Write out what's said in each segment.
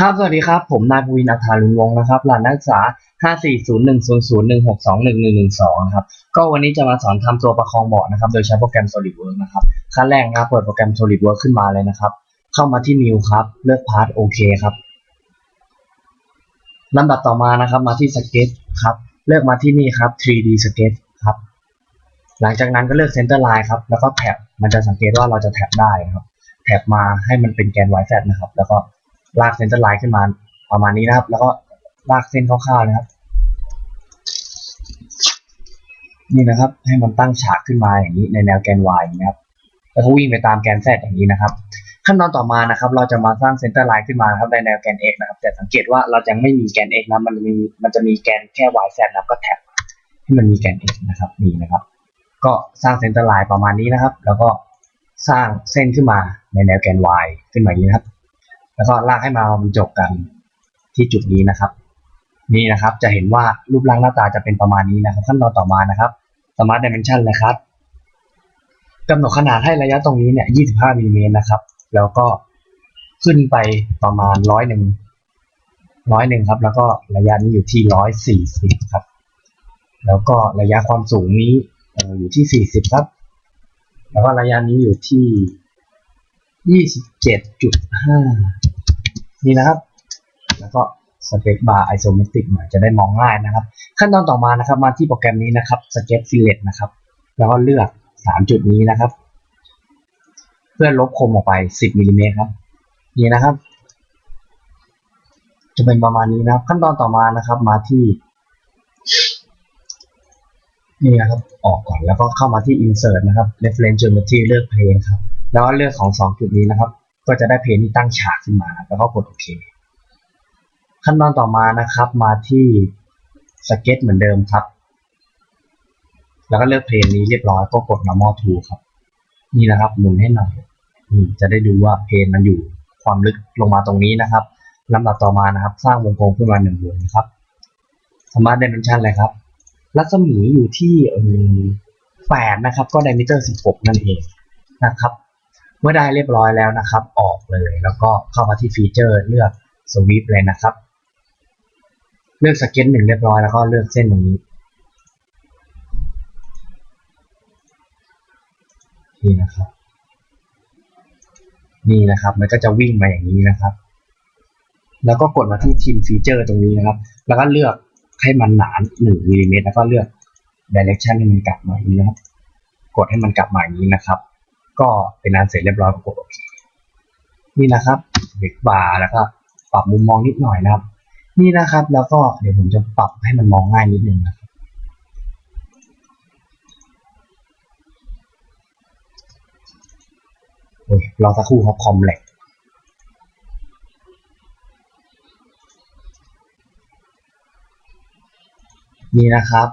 ครับ สวัสดีครับ ผมนายภูวินอัฐาลุนวงศ์นะครับหลานนักศึกษา 5401001621112ครับ ก็วันนี้จะมาสอนทำตัวประคองเบาะนะครับ โดยใช้โปรแกรม SolidWorks นะครับ ขั้นแรกนะครับเปิดโปรแกรม SolidWorks ขึ้นมาเลยนะครับ เข้ามาที่ New ครับ เลือก Part โอเคครับลำดับต่อมานะครับ มาที่ Sketch ครับ เลือกมาที่นี่ครับ 3D Sketch ครับ หลังจากนั้นก็เลือก Center Line ครับ แล้วก็แท็บ มันจะสังเกตว่าเราจะแท็บได้ครับ แท็บมาให้มันเป็นแกน y z นะครับ แล้วก็ ลากเซนเตอร์ไลน์ขึ้นมาประมาณนี้นะครับ แล้วก็ลากเส้นคร่าวๆนะครับ นี่นะครับ ให้มันตั้งฉากขึ้นมาอย่างนี้ในแนวแกน y นี้ครับ แล้วก็วิ่งไปตามแกน z อย่างนี้นะครับ ขั้นตอนต่อมานะครับ เราจะมาสร้างเซนเตอร์ไลน์ขึ้นมาครับในแนวแกน x นะครับ แต่สังเกตว่าเรายังไม่มีแกน x นะมันมีมันจะมีแกนแค่ y z นะครับก็แท็บให้มันมีแกน x นะครับนี่นะครับ ก็สร้างเซนเตอร์ไลน์ประมาณนี้นะครับ แล้วก็สร้างเส้นขึ้นมาในแนวแกน y ขึ้นมาอย่างนี้นะครับ แล้วก็ลากให้มาบรรจบกันที่จุดนี้นะครับ นี่นะครับจะเห็นว่ารูปร่างหน้าตาจะเป็นประมาณนี้นะครับ ขั้นตอนต่อมานะครับ Smart Dimension นะครับกำหนดขนาดให้ระยะตรงนี้เนี่ย 25มิลิเมตรนะครับ แล้วก็ขึ้นไปประมาณร้อยหนึ่งร้อยหนึ่งครับ แล้วก็ระยะนี้อยู่ที่ร้อยสี่สิบครับ แล้วก็ระยะความสูงนี้อยู่ที่สี่สิบครับ แล้วก็ระยะนี้อยู่ที่ยี่สิบเจ็ดจุดห้า นี่นะครับ แล้วก็สเปคบาร์ไอโซเมตริกหน่อยจะได้มองง่ายนะครับ ขั้นตอนต่อมานะครับ มาที่โปรแกรมนี้นะครับ Sketch Fillet นะครับ แล้วก็เลือกสามจุดนี้นะครับ เพื่อลบคมออกไปสิบมิลลิเมตรครับ นี่นะครับ จะเป็นประมาณนี้นะครับ ขั้นตอนต่อมานะครับ มาที่ นี่นะครับ ออกก่อนแล้วก็เข้ามาที่ Insert นะครับ Reference Geometry เลือกเพลงครับ แล้วก็เลือกของสองจุดนี้นะครับ ก็จะได้เพลงที่ตั้งฉากขึ้นมา แล้วก็กดโอเค ขั้นตอนต่อมานะครับ มาที่สเก็ตเหมือนเดิมครับ แล้วก็เลือกเพลงนี้เรียบร้อยก็กด normal to ครับ นี่นะครับหมุนให้หน่อยนี่จะได้ดูว่าเพลงมันอยู่ความลึกลงมาตรงนี้นะครับลำดับต่อมานะครับ สร้างวงกลมขึ้นมาหนึ่งวงนะครับ Smart Dimension เลยครับ รัศมีอยู่ที่แปดนะครับ ก็ไดมิเตอร์สิบหกนั่นเองนะครับ มื่อได้เรียบร้อยแล้วนะครับ ออกเลยแล้วก็เข้ามาที่ฟีเจอร์เลือกสวีปเลยนะครับ เลือกสเก็ตหนึ่งเรียบร้อยแล้วก็เลือกเส้นตรงนี้นี่นะครับ นี่นะครับ มันก็จะวิ่งมาอย่างนี้นะครับ แล้วก็กดมาที่ทีมฟีเจอร์ตรงนี้นะครับ แล้วก็เลือกให้มันหนาหนึ่งมิลลิเมตรแล้วก็เลือก direction ให้มันกลับมาอย่างนี้นะครับ กดให้มันกลับมาอย่างนี้นะครับ ก็เป็นอันเสร็จเรียบร้อยก็กดโอเคนี่นะครับเบรกบาร์แล้วก็ปรับมุมมองนิดหน่อยนะครับ นี่นะครับ แล้วก็เดี๋ยวผมจะปรับให้มันมองง่ายนิดนึงนะโอ้ยรอสักครู่ครับคอมแหลกนี่นะครับ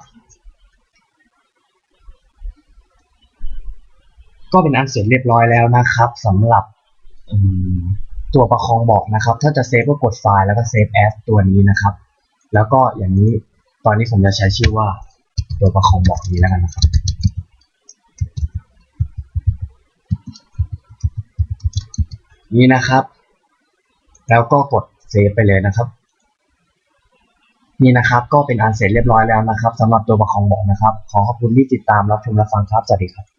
ก็เป็นอันเสร็จเรียบร้อยแล้วนะครับสำหรับตัวประคองบอกนะครับ ถ้าจะเซฟก็กดไฟล์แล้วก็เซฟแอสตัวนี้นะครับ แล้วก็อย่างนี้ตอนนี้ผมจะใช้ชื่อว่าตัวประคองบอกนี้แล้วกันนะครับ นี่นะครับ แล้วก็กดเซฟไปเลยนะครับ นี่นะครับ ก็เป็นอันเสร็จเรียบร้อยแล้วนะครับสำหรับตัวประคองบอกนะครับ ขอขอบคุณที่ติดตามรับชมรับฟังครับสวัสดีครับ